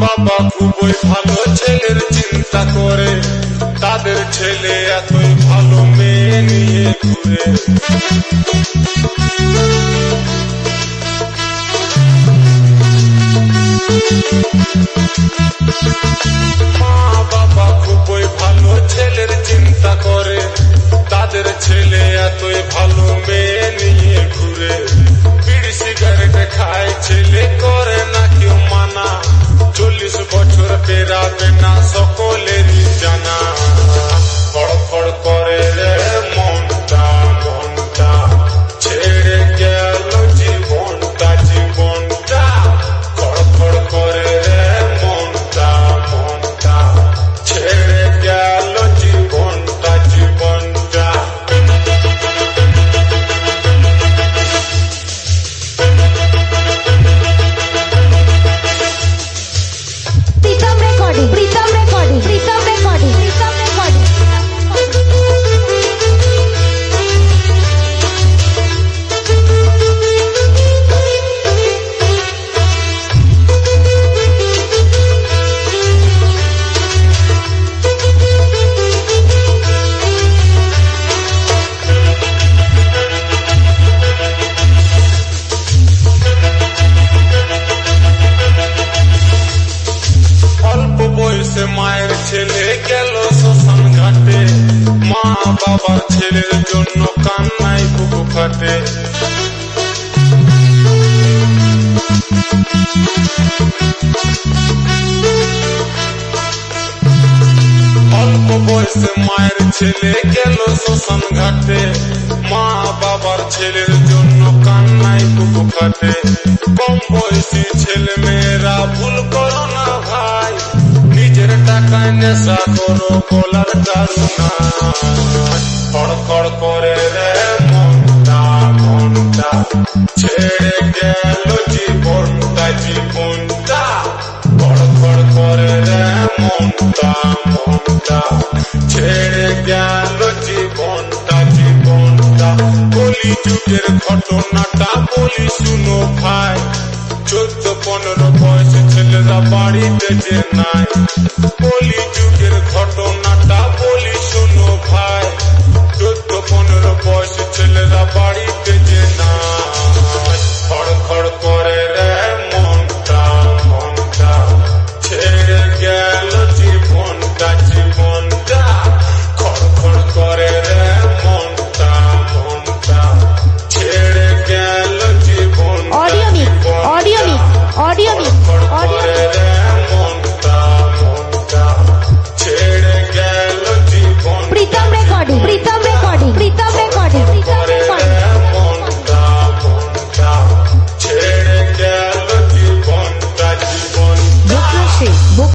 বাবা খুবই ভালো ছেলের চিন্তা করে। তাদের ছেলে এতই ভালো মেয়ে নিয়ে ঘুরে। মা বাবা খুবই ভালো ছেলের চিন্তা করে। তাদের ছেলে এতই ভালো মেয়ে নিয়ে ঘুরে। ছেলে গেল শ্মশান ঘাটে। মা বাবার ছেলের জন্য কান্নায় বুকু ফাটে অল্প বয়সে মায়ের ছেলে গেল শ্মশান ঘাটে। মা বাবার ছেলের জন্য কান্নায় বুকু ফাটে কম বয়সী ছেলে নেশা করো বলার কারুনা খড়খড় করে রে মনটা মনটা ছেড়ে গেল জীবনটা। জীবনটা খড়খড় করে রে মনটা মনটা ছেড়ে গেল জীবনটা জীবনটা। কলি যুগের ঘটনাটা বলি শুনো ভাই। চোদ্দ, পনেরো বয়সে ছেলেরা বাড়িতে যে বাড়িতে যে না